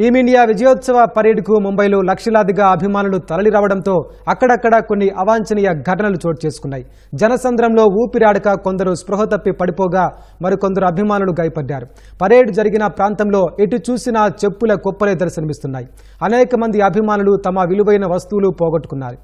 Team India విజయోత్సవ పరేడ్కు ముంబైలో లక్షలాదిగా అభిమానులు తరలిరావడంతో అక్కడక్కడ కొన్ని అవాంఛనీయ ఘటనలు చోటు చేసుకున్నాయి. జనసంద్రంలో ఊపిరాడక కొందరు స్పృహ తప్పి పడిపోగా మరికొందరు అభిమానులు గాయపడ్డారు. పరేడ్ జరిగిన ప్రాంతంలో ఎటు చూసినా చెప్పుల కుప్పలే దర్శనమిస్తున్నాయి. అనేక మంది అభిమానులు తమ విలువైన వస్తువులు పోగొట్టుకున్నారు.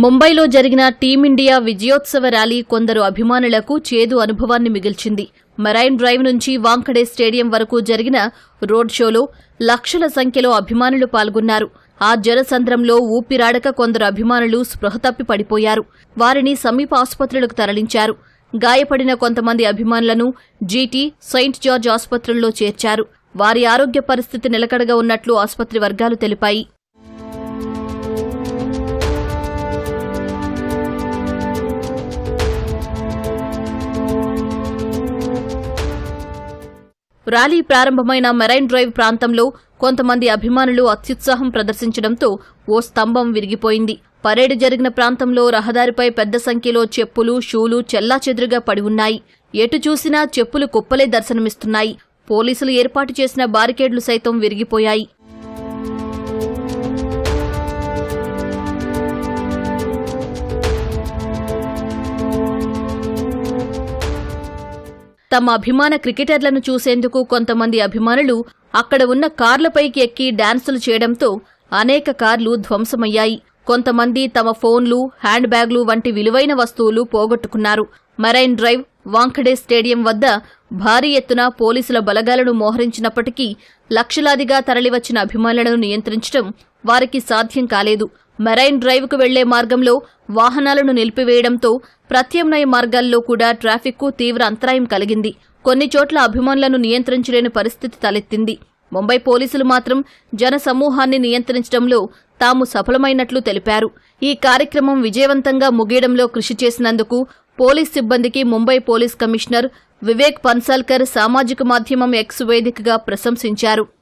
ముంబైలో జరిగిన టీమిండియా విజయోత్సవ ర్యాలీ కొందరు అభిమానులకు చేదు అనుభవాన్ని మిగిల్చింది. మెరైన్ డ్రైవ్ నుంచి వాంకడే స్టేడియం వరకు జరిగిన రోడ్ షోలో లక్షల సంఖ్యలో అభిమానులు పాల్గొన్నారు. ఆ జనసంద్రంలో ఊపిరాడక కొందరు అభిమానులు స్పృహ తప్పి పడిపోయారు. వారిని సమీప ఆసుపత్రులకు తరలించారు. గాయపడిన కొంతమంది అభిమానులను జీటీ సెయింట్ జార్జ్ ఆసుపత్రుల్లో చేర్చారు. వారి ఆరోగ్య పరిస్థితి నిలకడగా ఉన్నట్లు ఆసుపత్రి వర్గాలు తెలిపాయి. ర్యాలీ ప్రారంభమైన మెరైన్ డ్రైవ్ ప్రాంతంలో కొంతమంది అభిమానులు అత్యుత్సాహం ప్రదర్శించడంతో ఓ స్తంభం విరిగిపోయింది. పరేడ్ జరిగిన ప్రాంతంలో రహదారిపై పెద్ద సంఖ్యలో చెప్పులు షూలు చెల్లాచెదురుగా పడి ఉన్నాయి. ఎటు చూసినా చెప్పులు కుప్పలే దర్శనమిస్తున్నాయి. పోలీసులు ఏర్పాటు చేసిన బారికేడ్లు సైతం విరిగిపోయాయి. తమ అభిమాన క్రికెటర్లను చూసేందుకు కొంతమంది అభిమానులు అక్కడ ఉన్న కార్లపైకి ఎక్కి డాన్సులు చేయడంతో అనేక కార్లు ధ్వంసమయ్యాయి. కొంతమంది తమ ఫోన్లు హ్యాండ్ బ్యాగ్లు వంటి విలువైన వస్తువులు పోగొట్టుకున్నారు. మెరైన్ డ్రైవ్ వాంఖడే స్టేడియం వద్ద భారీ ఎత్తున పోలీసుల బలగాలను మోహరించినప్పటికీ లక్షలాదిగా తరలివచ్చిన అభిమానులను నియంత్రించడం వారికి సాధ్యం కాలేదు. మెరైన్ డ్రైవ్కు వెళ్ళే మార్గంలో వాహనాలను నిలిపివేయడంతో ప్రత్యామ్నాయ మార్గాల్లో కూడా ట్రాఫిక్కు తీవ్ర అంతరాయం కలిగింది. కొన్ని చోట్ల అభిమానులను నియంత్రించలేని పరిస్థితి తలెత్తింది. ముంబై పోలీసులు మాత్రం జన సమూహాన్ని నియంత్రించడంలో తాము సఫలమైనట్లు తెలిపారు. ఈ కార్యక్రమం విజయవంతంగా ముగియడంలో కృషి చేసినందుకు పోలీస్ సిబ్బందికి ముంబై పోలీస్ కమిషనర్ వివేక్ పన్సాల్కర్ సామాజిక మాధ్యమం ఎక్స్ వేదికగా ప్రశంసించారు.